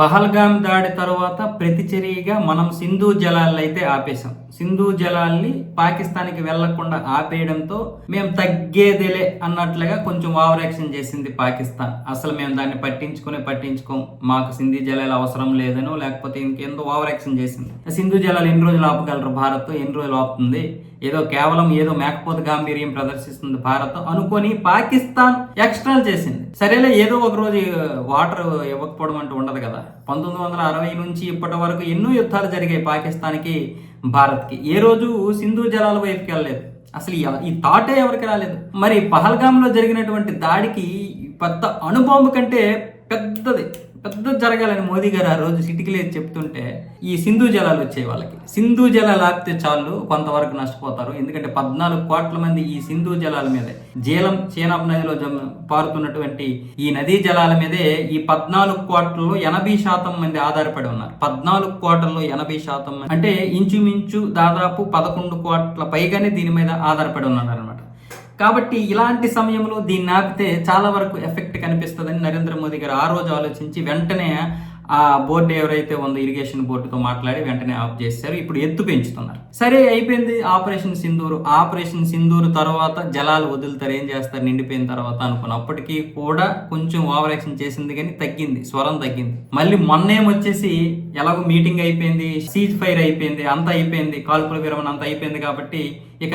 పహల్గామ్ దాడి తర్వాత ప్రతిచర్యగా మనం సింధు జలాలను అయితే ఆపేశాం. సింధు జలాల్ని పాకిస్తాన్కి వెళ్ళకుండా ఆపేయడంతో మేము తగ్గేదేలే అన్నట్లుగా కొంచెం ఓవర్ యాక్షన్ చేసింది పాకిస్తాన్. అసలు మేము దాన్ని పట్టించుకునే పట్టించుకోం. మాకు సింధు జలాలు అవసరం లేదనో లేకపోతే ఇంకేందో ఓవర్ యాక్షన్ చేసింది. సింధు జలాలు ఎన్ని రోజులు ఆపగలరు? భారత్ ఎన్ని రోజులు ఆపుతుంది? ఏదో కేవలం ఏదో మేకపోత గాంభీర్యం ప్రదర్శిస్తుంది భారత్ అనుకొని పాకిస్తాన్ ఎక్స్ట్రాల్ చేసింది. సరేలే ఏదో ఒక రోజు వాటర్ ఇవ్వకపోవడం అంటూ ఉండదు కదా. పంతొమ్మిది వందల అరవై నుంచి ఇప్పటి వరకు ఎన్నో యుద్ధాలు జరిగాయి పాకిస్తాన్కి భారత్కి. ఏ రోజు సింధు జలాల వైపుకి వెళ్ళలేదు. అసలు ఈ- ఈ థాటే ఎవరికి రాలేదు? మరి పహల్గామ్లో జరిగినటువంటి దాడికి పెద్ద అణుబాంబు కంటే పెద్దది. పెద్ద జరగాలని మోదీ గారు ఆ రోజు సిటికిలేసి చెప్తుంటే ఈ సింధు జలాలు వచ్చాయి వాళ్ళకి. సింధు జలాలు ఆపితే చాలు కొంతవరకు నష్టపోతారు. ఎందుకంటే పద్నాలుగు కోట్ల మంది ఈ సింధు జలాల మీదే జీలం చీనాబ్ నదిలో జమ పారుతున్నటువంటి ఈ నదీ జలాల మీదే ఈ పద్నాలుగు కోట్లలో ఎనభై శాతం మంది ఆధారపడి ఉన్నారు. పద్నాలుగు కోట్లలో ఎనభై శాతం అంటే ఇంచుమించు దాదాపు పదకొండు కోట్ల పైగానే దీని మీద ఆధారపడి ఉన్నారు అనమాట కాబట్టి ఇలాంటి సమయంలో దీన్ని ఆపితే చాలా వరకు ఎఫెక్ట్ కనిపిస్తుందని నరేంద్ర మోదీ గారు ఆ రోజు ఆలోచించి వెంటనే ఆ బోర్డు ఎవరైతే ఉందో ఇరిగేషన్ బోర్డుతో మాట్లాడి వెంటనే ఆఫ్ చేశారు. ఇప్పుడు ఎత్తు పెంచుతున్నారు. సరే అయిపోయింది ఆపరేషన్ సింధూరు. ఆపరేషన్ సింధూరు తర్వాత జలాలు వదులుతారు. ఏం చేస్తారు? నిండిపోయిన తర్వాత అనుకున్నప్పటికీ కూడా కొంచెం ఓవర్ యాక్షన్ చేసింది కానీ తగ్గింది. స్వరం తగ్గింది. మళ్ళీ మొన్నేమొచ్చేసి ఎలాగో మీటింగ్ అయిపోయింది సీజ్ ఫైర్ అయిపోయింది అంత అయిపోయింది కాల్పుల విరమణ అంత అయిపోయింది కాబట్టి ఇక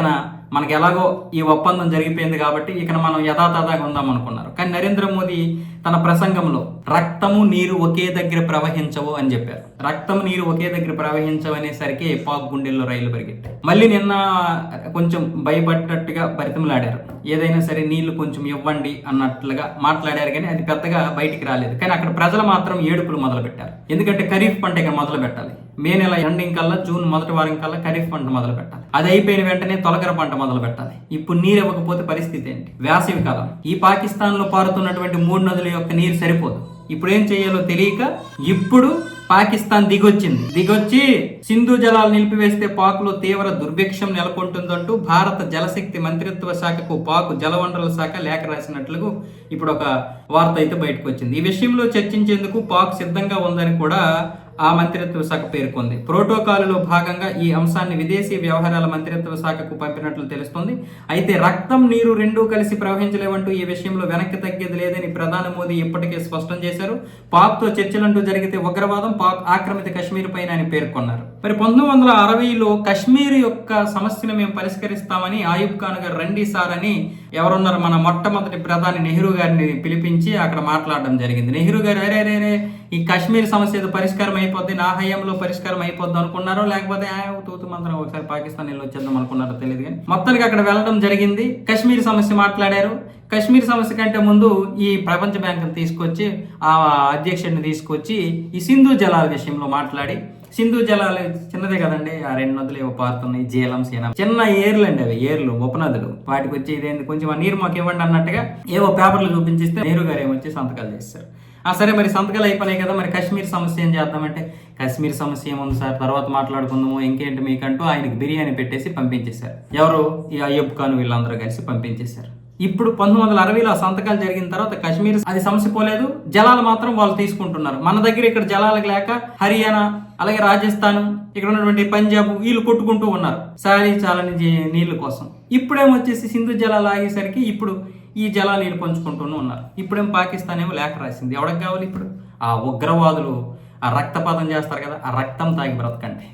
మనకి ఎలాగో ఈ ఒప్పందం జరిగిపోయింది కాబట్టి ఇక మనం యథాతథాగా ఉందాం అనుకున్నారు. కానీ నరేంద్ర మోదీ తన ప్రసంగంలో రక్తము నీరు ఒకే దగ్గర ప్రవహించవు అని చెప్పారు. రక్తం నీరు ఒకే దగ్గర ప్రవహించవు అనేసరికి పాక్ గుండెల్లో రైలు పరిగెట్టాయి మళ్ళీ నిన్న కొంచెం భయపడ్డట్టుగా బరితములాడారు ఏదైనా సరే నీళ్ళు కొంచెం ఇవ్వండి అన్నట్లుగా మాట్లాడారు కానీ అది పెద్దగా బయటికి రాలేదు. కానీ అక్కడ ప్రజలు మాత్రం ఏడుపులు మొదలు పెట్టారు ఎందుకంటే ఖరీఫ్ పంట ఇక మొదలు పెట్టాలి మే నెల ఎండింగ్ కల్లా జూన్ మొదటి వారం కల్లా ఖరీఫ్ పంట మొదలు పెట్టాలి అది అయిపోయిన వెంటనే తొలకర పంట మొదలు పెట్టాలి ఇప్పుడు నీరు ఇవ్వకపోతే పరిస్థితి ఏంటి? వేసవి కాలం. ఈ పాకిస్తాన్లో పారుతున్నటువంటి మూడు నదుల యొక్క నీరు సరిపోదు. ఇప్పుడు ఏం చేయాలో తెలియక ఇప్పుడు పాకిస్తాన్ దిగొచ్చింది. దిగొచ్చి సింధు జలాలు నిలిపివేస్తే పాకులో తీవ్ర దుర్భిక్షం నెలకొంటుందంటూ భారత జలశక్తి మంత్రిత్వ శాఖకు పాకు జలవనరుల శాఖ లేఖ రాసినట్లు ఇప్పుడు ఒక వార్త అయితే బయటకు వచ్చింది ఈ విషయంలో చర్చించేందుకు పాక్ సిద్ధంగా ఉందని కూడా ఆ మంత్రిత్వ శాఖ పేర్కొంది. ప్రోటోకాల్లో భాగంగా ఈ అంశాన్ని విదేశీ వ్యవహారాల మంత్రిత్వ శాఖకు పంపినట్లు తెలుస్తోంది. అయితే రక్తం నీరు రెండూ కలిసి ప్రవహించలేవంటూ ఈ విషయంలో వెనక్కి తగ్గేది లేదని ప్రధాని మోదీ ఇప్పటికే స్పష్టం చేశారు. పాక్తో చర్చలంటూ జరిగితే ఉగ్రవాదం పాక్ ఆక్రమిత కశ్మీర్ పైన అని పేర్కొన్నారు. మరి పంతొమ్మిది వందల అరవైలో కశ్మీర్ యొక్క సమస్యను మేము పరిష్కరిస్తామని ఆయుబ్ ఖాన్ గారు రండి సార్ అని ఎవరున్నారు? మన మొట్టమొదటి ప్రధాని నెహ్రూ గారిని పిలిపించి అక్కడ మాట్లాడడం జరిగింది. నెహ్రూ గారు అరే అరే అరే ఈ కశ్మీర్ సమస్య ఏదో పరిష్కారం అయిపోద్ది నా హయాంలో పరిష్కారం అయిపోద్ది అనుకున్నారో లేకపోతే తూతు మంత్రం ఒకసారి పాకిస్తాన్ వెళ్ళి వచ్చేద్దాం అనుకున్నారో తెలియదు కానీ మొత్తానికి అక్కడ వెళ్ళడం జరిగింది. కశ్మీర్ సమస్య మాట్లాడారు. కశ్మీర్ సమస్య కంటే ముందు ఈ ప్రపంచ బ్యాంకును తీసుకొచ్చి ఆ అధ్యక్షుడిని తీసుకొచ్చి ఈ సింధు జలాల విషయంలో మాట్లాడి సింధు జలాలు చిన్నదే కదండి. ఆ రెండు నదులు ఏవో పారుతున్నాయి. జీలం సీనం. చిన్న ఏర్లు అండి అవి ఏర్లు ఉపనదులు వాటికి వచ్చి ఇదేంటి? కొంచెం ఆ నీరు మాకు ఇవ్వండి అన్నట్టుగా ఏవో పేపర్లు చూపించిస్తే నేరు గారు ఏమొచ్చి సంతకాలు చేస్తారు. ఆ సరే మరి సంతకాలు అయిపోయినాయి కదా మరి కశ్మీర్ సమస్య ఏం చేద్దామంటే? కశ్మీర్ సమస్య ఏముంది సార్? తర్వాత మాట్లాడుకుందాము. ఇంకేంటి మీకంటూ ఆయనకి బిర్యానీ పెట్టేసి పంపించేశారు. ఎవరు? ఈ అయ్యబ్ ఖాన్ వీళ్ళందరూ కలిసి పంపించేశారు. ఇప్పుడు పంతొమ్మిది వందల అరవైలో సంతకాలు జరిగిన తర్వాత కశ్మీర్ అది సమస్య పోలేదు. జలాలు మాత్రం వాళ్ళు తీసుకుంటున్నారు. మన దగ్గర ఇక్కడ జలాలకు లేక హర్యానా అలాగే రాజస్థాన్ ఇక్కడ ఉన్నటువంటి పంజాబ్ వీళ్ళు కొట్టుకుంటూ ఉన్నారు. సారీ చాలని నీళ్ళ కోసం. ఇప్పుడేమొచ్చేసి సింధు జలాలు ఆగేసరికి ఇప్పుడు ఈ జలాలు వీళ్ళు పంచుకుంటూనే ఉన్నారు. ఇప్పుడేం పాకిస్తాన్ ఏమో లేఖ రాసింది. ఎవరికి కావాలి ఇప్పుడు? ఆ ఉగ్రవాదులు ఆ రక్తపాతం చేస్తారు కదా ఆ రక్తం తాగి బ్రతకండి.